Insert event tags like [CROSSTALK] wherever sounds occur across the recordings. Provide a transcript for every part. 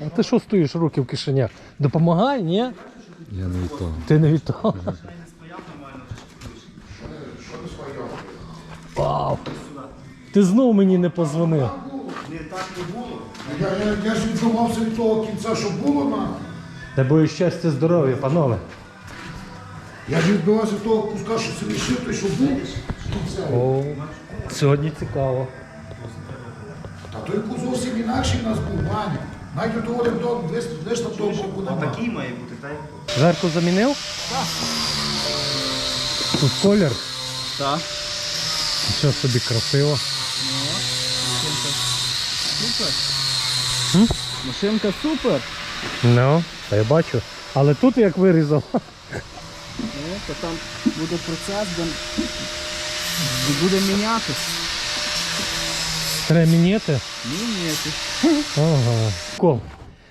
А ти що стоїш руки в кишенях? Допомагай, ні? Я не від того. Ти не від того. Вау. Ти знов мені не позвонив. Я, я, я ж відбувався від того кінця, що було на. Дай Боже щастя, здоров'я, панове. Я ж відбивався від того куска, що собі той, що. Кінця. О, сьогодні цікаво. Та той кус зовсім інакший в нас був, Ваня. Навіть у того до десь на того боку нема. Такий має бути, так? Зверху замінив? Так. Тут колір. Так. Що собі красиво. Супер. Машинка супер. Ну, та я бачу. Але тут як вирізав. Е, то там буде процес, де де буде мінятись. Треба Мінети. Ага. Кол.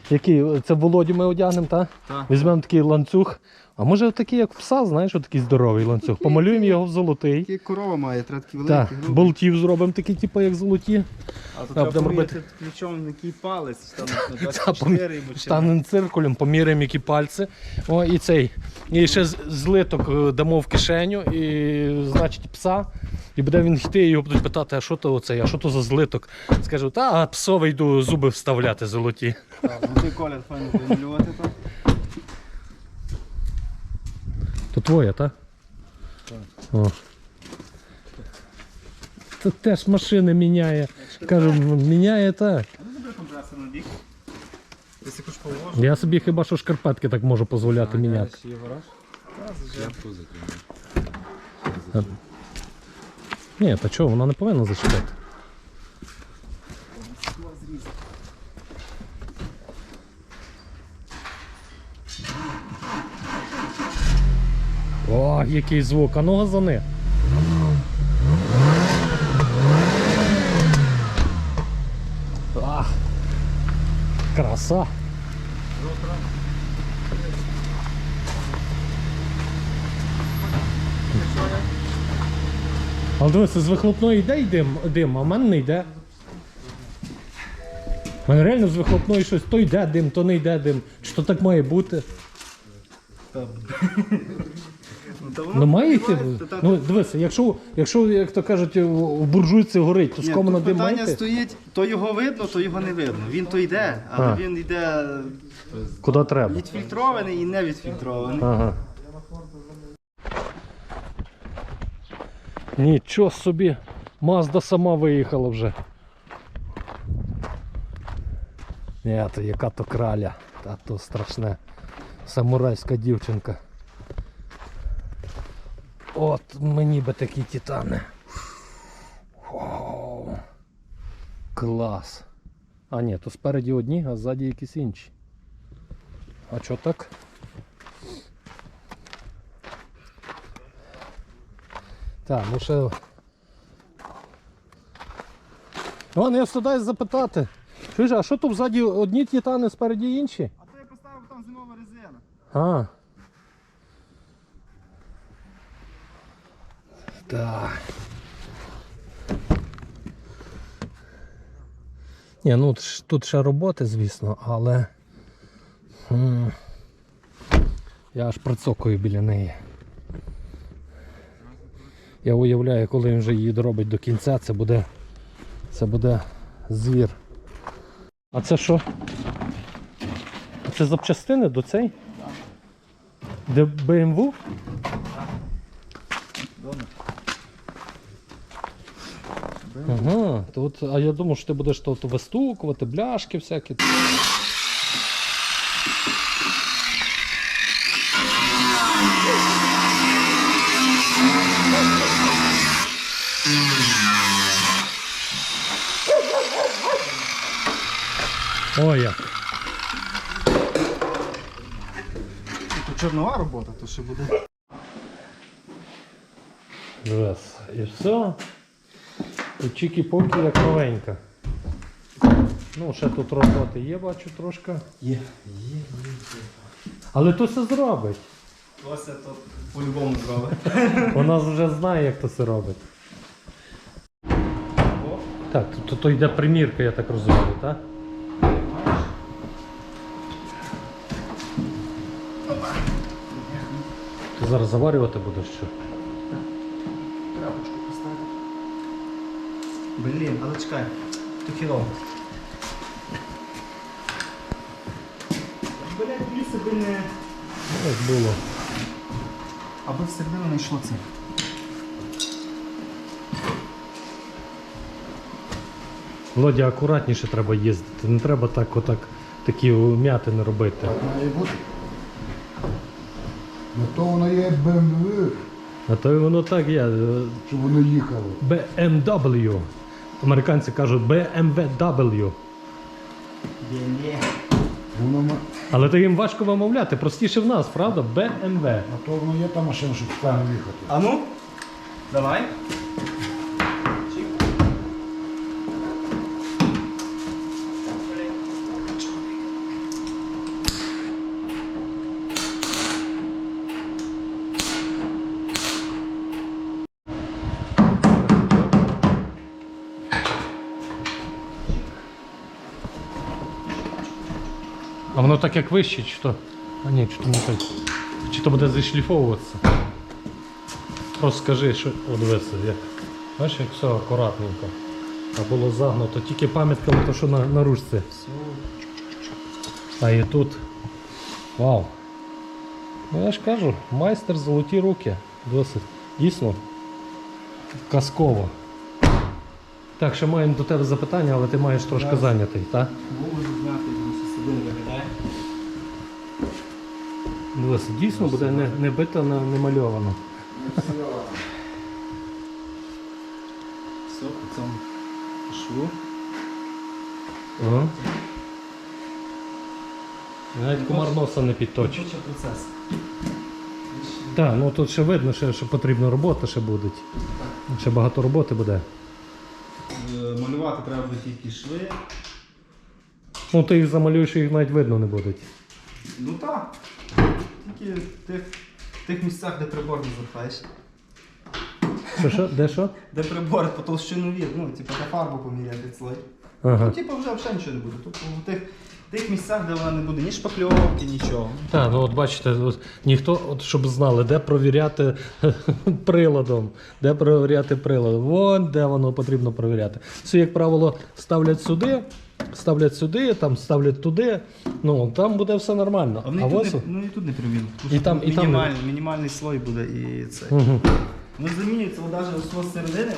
Який? Це Володю ми одягнемо, так? Так. Візьмемо такий ланцюг. А може такий, як в пса, знаєш, такий здоровий ланцюг. Помалюємо його в золотий. Такі корова має, треба такі Так, великі, грубі. болтів зробимо такі, типу, як золоті. А то треба будемо поміряти ключом на який палець, там на [LAUGHS] Та, 24 або чи Станемо циркулем, поміряємо які пальці. О, і цей. І ще з- злиток е, дамо в кишеню, і, значить, пса. І буде він йти, і його будуть питати, а що то оце, а що то за злиток? Скажу, та а псове йду зуби вставляти золоті. Так, золотий колір файно буде малювати так. То твоя, так? О. Це теж машини міняє. Кажу, міняє так. Положу. Я собі хіба що шкарпетки так можу дозволяти міняти. Закрив. Ні, та чого, вона не повинна зачепити. О, який звук, а ну газани. Ах, краса. Але дивися, з вихлопної йде й дим, дим, а в мене не йде. У мене реально з вихлопної щось то йде дим, то не йде дим. Чи то так має бути? [LAUGHS] Та воно Ну має йти. відбувається, та- Ну дивися, якщо, якщо як то кажуть, в буржуйці горить, то Ні, з кому на тут дим має питання йти? стоїть, то його видно, то його не видно. Він то йде, але А. він йде Куди треба? відфільтрований і не відфільтрований. Ага. Нічого собі, Мазда сама виїхала вже. Ні, то яка то краля, та то страшне. Самурайська дівчинка. От мені би такі титани. Вау. Клас. А ні, то спереді одні, а ззаді якісь інші. А чого так? Так, ну ще. Вон, я сюди запитати. Чуєш, а що тут ззаді одні титани, спереді інші? А то я поставив там зимова резина. А. Так. Ні, ну тут ще роботи, звісно, але. м, Я аж прицокую біля неї. Я уявляю, коли він вже її доробить до кінця, це буде. Це буде звір. А це що? А це запчастини до цей? Так. Де BMW? Ага, то от, а я думав, що ти будеш тут вистукувати, бляшки всякі. Ой як. Тут чорнова робота, то ще буде. Раз. І все. Чікі-покі як новенька. Ну, ще тут роботи є, бачу трошки. Є, є, є. Але то все зробить. То то по-любому зробить. Вона вже знає, як то все робить. Так, то, то йде примірка, я так розумію, так? Ти зараз заварювати будеш що? Блін, але чекай, то хірово. Блять, ліси би не. Ну, Як було. Аби всередину не йшло це. Володя, акуратніше треба їздити. Не треба так отак такі м'ятини робити. Так має бути. Ну то воно є BMW, А то й воно так є. е, щоб воно їхало. BMW. Американці кажуть BMW. Але то їм важко вимовляти, простіше в нас, правда? BMW. А то воно є та машина, щоб стане їхати. А ну, давай. А воно так як вище, чи то. А ні, чи то не так. Чи то буде зашліфовуватися. Просто скажи, що О, дивися, як. Бачиш, як все акуратненько. А було загнуто. Тільки пам'ятка, на то що на, на ручці. А і тут. Вау. Ну я ж кажу, майстер золоті руки. Досить. Дійсно. Казково. Так, ще маємо до тебе запитання, але ти маєш трошки зайнятий, так? Можу знати, як це себе виглядає. Дивися, дійсно буде не, не бито, не, не мальовано. Все, по цьому шву. Ага. Навіть комар носа не підточить. Точно процес. Так, ну тут ще видно, що, що потрібна робота ще буде. Ще багато роботи буде. Е, Малювати треба буде тільки шви. Ну ти їх замалюєш, їх навіть видно не буде. Ну так. Тільки в тих, в тих місцях, де прибор не запхаєш. Що, що? Де що? Де прибор по толщину від, ну, типу, на фарбу поміряти слой. Ага. Ну, типу, вже взагалі нічого не буде. Тобто в тих, тих місцях, де вона не буде ні шпакльовки, нічого. Так, ну от бачите, от, ніхто, от, щоб знали, де провіряти [LAUGHS] приладом. Де провіряти приладом. Вон де воно потрібно провіряти. Це, як правило, ставлять сюди, ставлять сюди, там ставлять туди. Ну, там буде все нормально. А А тут, ось. не, ну, і тут не перевірили. І там- і там мінімальний, слой буде і це. Угу. Ну, замінюється навіть ось з середини,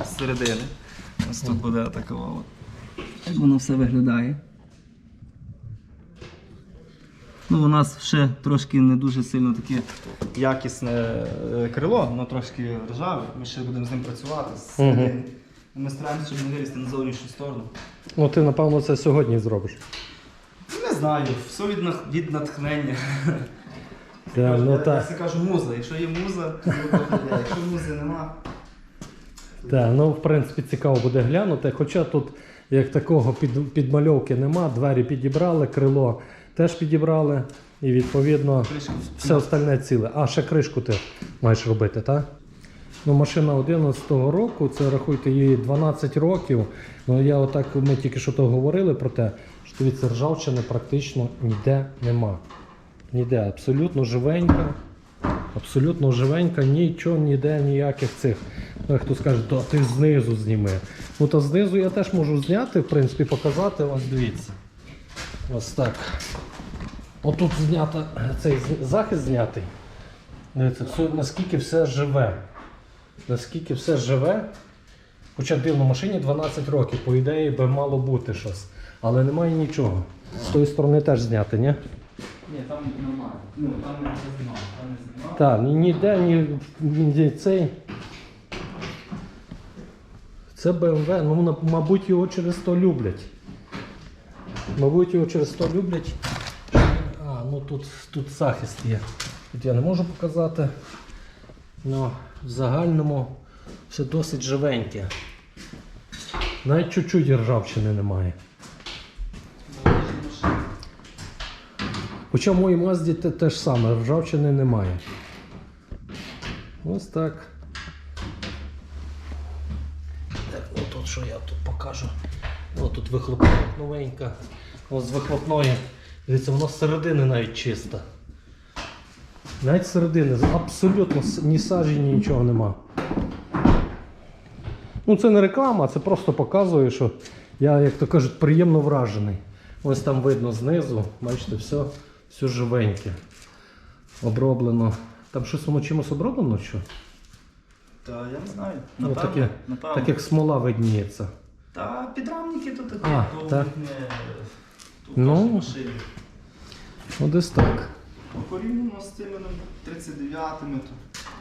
от, з середини. Ось тут буде такова от. Як воно все виглядає. Ну, у нас ще трошки не дуже сильно таке якісне е, крило, воно трошки ржаве. Ми ще будемо з ним працювати з середини. Ми стараємося, щоб не вилізти на зовнішню сторону. Ну ти, напевно, це сьогодні зробиш. Не знаю, все від, нах- від натхнення. Так, ну я, так. я кажу муза. Якщо є муза, то виходить, якщо музи нема. Так, ну в принципі цікаво буде глянути. Хоча тут як такого під, підмальовки нема, двері підібрали, крило теж підібрали, і відповідно Кришка все остальне ціле. А ще кришку ти маєш робити, так? Ну, машина 11-го року, це рахуйте їй 12 років. Ну я отак, ми тільки що то говорили про те, що дивіться, ржавчини практично ніде нема. Ніде, абсолютно живенька. Абсолютно живенька, нічого, ніде, ніяких цих. Ну, хто скаже, то ти знизу зніми. Ну то знизу я теж можу зняти, в принципі, показати. Ось дивіться. Ось так. Отут знято цей захист знятий. Дивіться, все, наскільки все живе. Наскільки все живе. Хоча дивно, машині 12 років, по ідеї би мало бути щось. Але немає нічого. З тої сторони теж зняти, ні? Ні, там нормально. Ну, там не знімав, там не знімав. Так, ніде, ні, ні цей. Це BMW, ну мабуть його через то люблять. Мабуть, його через то люблять. А, ну тут, тут захист є. Тут я не можу показати. Ну, в загальному все досить живеньке. Навіть чуть-чуть ржавчини немає. Хоча в моїй Мазді те, ж саме, ржавчини немає. Ось так. Так, ну що я тут покажу. О, тут вихлопна новенька. Ось з вихлопної. Дивіться, воно з середини навіть чисто. Навіть середини абсолютно ні сажі, ні нічого нема. Ну, це не реклама, це просто показує, що я, як то кажуть, приємно вражений. Ось там видно знизу, бачите, все, все живеньке. Оброблено. Там щось воно чимось оброблено? Що? Та я не знаю. Ну, таке, напевно. так як смола видніється. Та підрамники то таке, А, то так. не Ну. теж машини. Ну, десь так. Ну, Порівняно з тими ну, 39-ми, то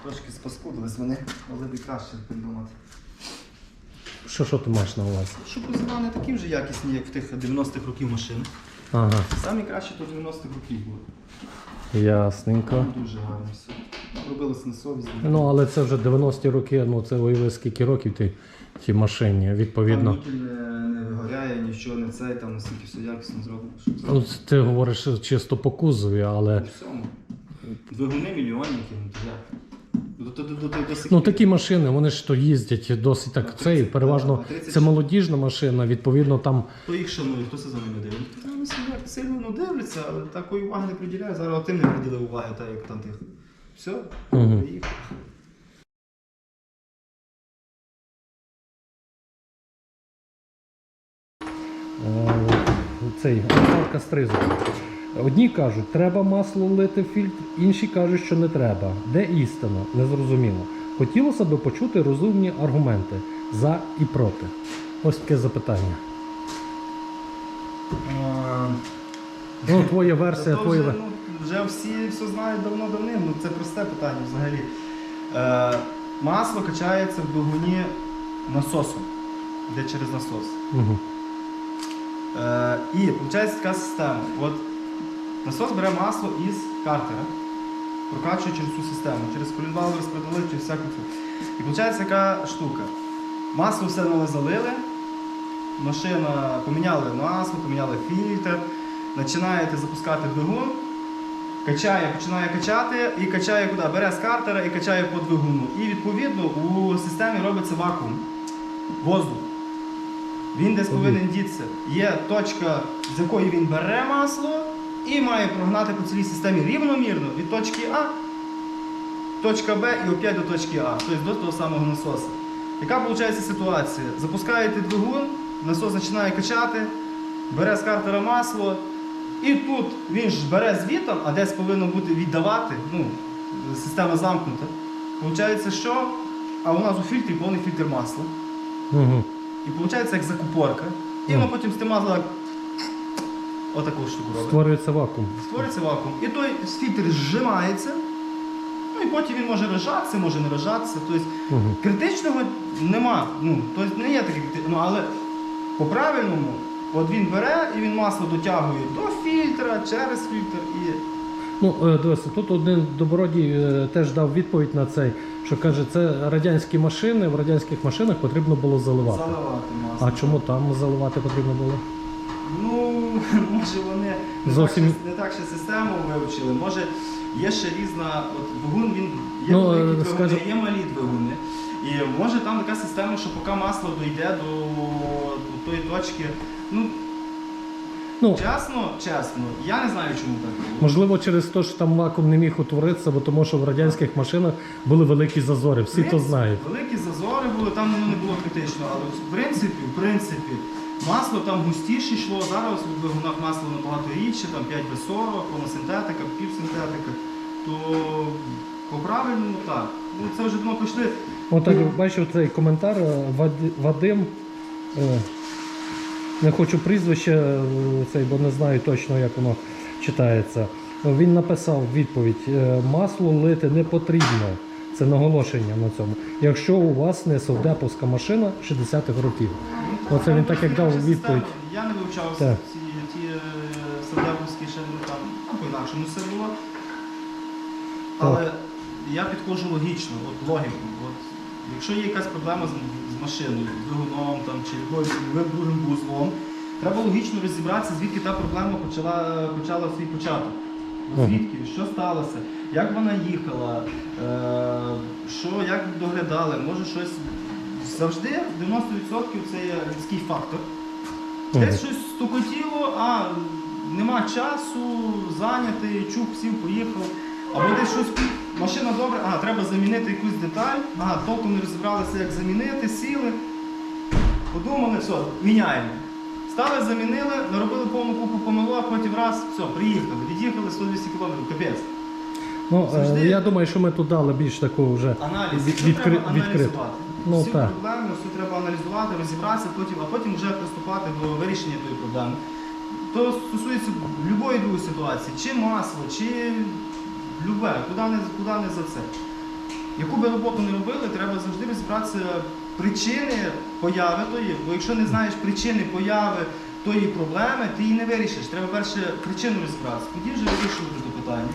трошки спаскудились вони, але би краще придумати. Що, що ти маєш на увазі? Щоб кузова не такі вже якісні, як в тих 90-х років машин. Ага, Самі кращі то 90-х років були. ясненько. Там дуже гарно все. Робилось на совість. Ну, але це вже 90-ті роки, ну це уяви скільки років ти тій машині, відповідно. Там нікель не, не вигоряє, нічого не цей, там настільки все якісно зроблено. що це Ну, це ти говориш чисто по кузові, але. у всьому. Двигуни мільйонники, ну то як? Ну такі машини, вони ж то їздять досить так. Це і переважно да, 30. це молодіжна машина, відповідно там. Хто їх шанує, хто це за ними дивиться? Та вони сильно, сильно ну, дивляться, але такої уваги не приділяють. Зараз тим не приділив уваги, так як там тих. Все, Мгм. поїхав. Цей Антарка стризу. Одні кажуть, треба масло лити в фільтр, інші кажуть, що не треба. Де істина? Незрозуміло. Хотілося б почути розумні аргументи за і проти. Ось таке запитання. Ну, твоя версія, то твоя вже, ну, вже всі все знають давно-давним, ну це просте питання взагалі. Е, масло качається в двигуні насосом, де через насос. Мгм. Е, і виходить така система. От насос бере масло із картера, прокачує через цю систему, через колінвал розподілив, через всяку цю. І виходить така штука. Масло все залили, машина поміняли масло, поміняли фільтр, починаєте запускати двигун, качає, починає качати і качає куди? Бере з картера і качає по двигуну. І відповідно у системі робиться вакуум, воздух. Він десь повинен дітися. Є точка, з якої він бере масло і має прогнати по цілій системі рівномірно від точки А, точка Б і опять до точки А, тобто до того самого насоса. Яка виходить ситуація? Запускаєте двигун, насос починає качати, бере з картера масло, і тут він ж бере звітом, а десь повинно бути віддавати. Ну, система замкнута. Получається, що? А у нас у фільтрі повний фільтр масла. Мгм. І виходить як закупорка. І воно потім з тим маслом так отаку штуку робить. Створюється вакуум. Створюється вакуум. І той фільтр зжимається. Ну і потім він може рожатися, може не рожатися. Тобто Мгм. критичного нема. Ну, тобто не є таке критичне. Ну, але по-правильному, от він бере і він масло дотягує до фільтра, через фільтр і. Ну, е, дивися, тут один добродій е, теж дав відповідь на цей, що каже, це радянські машини, в радянських машинах потрібно було заливати. Заливати масло. А чому там заливати потрібно було? Ну, [LAUGHS] може вони не, Зовсім- так, ще, не так ще систему вивчили. Може є ще різна. От двигун він є Ну, великі е, двигуни, є малі двигуни. І може там така система, що поки масло дійде до, до тої точки. Ну, Ну, чесно, чесно, я не знаю, чому так було. можливо, через те, що там вакуум не міг утворитися, бо тому що в радянських машинах були великі зазори, всі то Принцип, знають. Великі зазори були, там воно не було критично, але в принципі, в принципі, масло там густіше йшло. Зараз у двигунах масло набагато рідше, там 5В40, синтетика, півсинтетика. То по-правильному так. Ну це вже давно пішли. Отак бачив цей коментар е, Вад- Вадим. е, Не хочу прізвище е, цей, бо не знаю точно, як воно читається. Він написав відповідь: е, масло лити не потрібно. Це наголошення на цьому. Якщо у вас не совдеповська машина 60-х років. Оце він так як дав відповідь. Я не вивчав ці, ті е, садовські ще там ну, по-інакшому все було. Але я підходжу логічно, от логіку. От, якщо є якась проблема з, машиною, з двигуном там, чи якоюсь другим вузлом, треба логічно розібратися, звідки та проблема почала, почала свій початок. Звідки, що сталося, як вона їхала, е, що, як доглядали, може щось. Завжди 90% це є людський фактор. Десь щось стукотіло, а нема часу, зайнятий, чух, сів, поїхав. Або десь щось, машина добре, ага, треба замінити якусь деталь, ага, толком не розібралися, як замінити, сіли, подумали, все, міняємо. Стали, замінили, наробили повну купу помилок, потім раз, все, приїхали, від'їхали 100-200 км, капець. Ну, е, Завжди- я думаю, що ми тут дали більш таку вже Аналіз, від- все відкри- треба аналізувати. Ну, Всі так. проблеми, все треба аналізувати, розібратися, потім, а потім вже приступати до вирішення тої проблеми. То стосується будь-якої другої ситуації, чи масло, чи любе, куди не, куди не за це. Яку би роботу не робили, треба завжди розібратися причини появи тої, бо якщо не знаєш причини появи тої проблеми, ти її не вирішиш. Треба перше причину розібратися, тоді вже вирішувати це питання.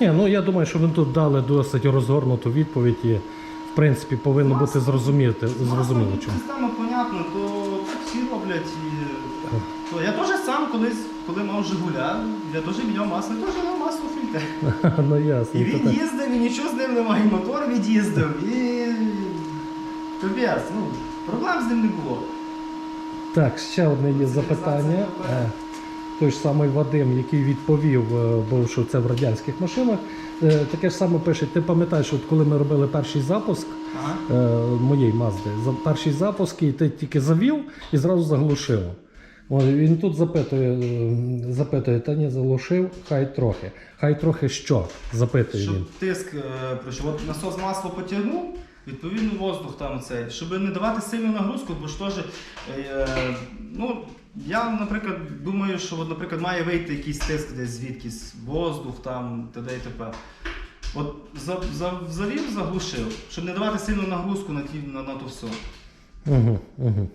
Ні, ну я думаю, що ви тут дали досить розгорнуту відповідь і в принципі повинно бути зрозуміти, зрозуміло Масло, чому. Система понятно, то всі роблять. І... То я теж сам колись, коли мав Жигуля, я теж міняв масло, теж фільтр. [LAUGHS] Ну ясно. І він їздив, і нічого з ним немає, і мотор від'їздив, і капець, ну, проблем з ним не було. Так, ще одне є запитання. Е, Той ж самий Вадим, який відповів, е, бо що це в радянських машинах, е, таке ж саме пише. Ти пам'ятаєш, от коли ми робили перший запуск Ага. моєї Мазди, перший запуск, і ти тільки завів і зразу заглушив. Він тут запитує, е, запитує, та ні, заглушив, хай трохи. Хай трохи що? запитує він. Щоб тиск е, пройшов. От насос масло потягнув, відповідно воздух там цей, щоб не давати сильну нагрузку, бо ж теж, е, ну, я, наприклад, думаю, що, от, наприклад, має вийти якийсь тиск десь звідкись, воздух там, т.д. і т.п. От за, за, завів, заглушив, щоб не давати сильну нагрузку на, ті, на, на то все. Угу, угу.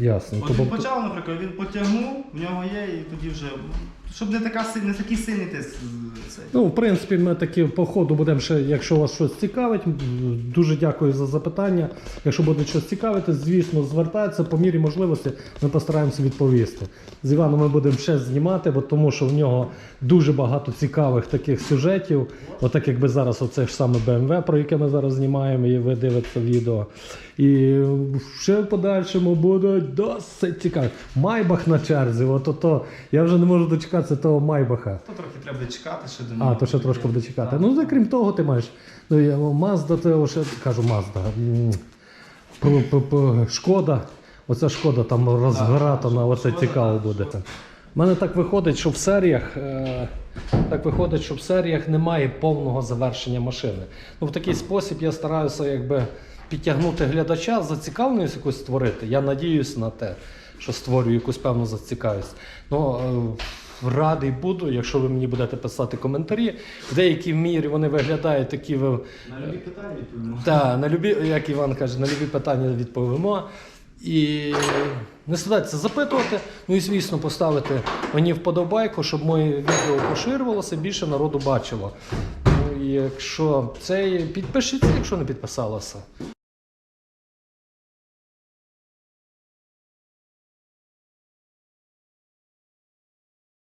Ясно. От він Тобто- почав, наприклад, він потягнув, в нього є, і тоді вже, щоб не, така, не такий сильний тиск. Ну, в принципі, ми таки по ходу будемо ще, якщо вас щось цікавить, дуже дякую за запитання. Якщо буде щось цікавити, звісно, звертайтеся по мірі можливості, ми постараємося відповісти. З Іваном ми будемо ще знімати, бо тому що в нього дуже багато цікавих таких сюжетів. Отак якби зараз оце ж саме BMW, про яке ми зараз знімаємо, і ви дивитеся відео. І ще в подальшому буде досить цікаво. Майбах на черзі, от ото. Я вже не можу дочекатися того Майбаха. То трохи треба чекати ще до нього. А, то ще трошки буде чекати. Так. Ну, та крім того, ти маєш. Ну, я- Mazda, це ще кажу Mazda. м, п- п- п- Шкода. Оця шкода там розгратана, оце Шкода, цікаво так, буде. Шкода. У мене так виходить, що в серіях. е, Так виходить, що в серіях немає повного завершення машини. Ну, в такий спосіб я стараюся якби підтягнути глядача, зацікавленість якусь створити. Я надіюсь на те, що створюю якусь певну зацікавленість. Ну, е, радий буду, якщо ви мені будете писати коментарі. В деякій мірі вони виглядають такі. ви- На любі питання відповімо. та, на любі, як Іван каже, на любі питання відповімо. І не стидайтеся запитувати. Ну і звісно, поставити мені вподобайку, щоб моє відео поширювалося, більше народу бачило. Ну і якщо це підпишіться, якщо не підписалося.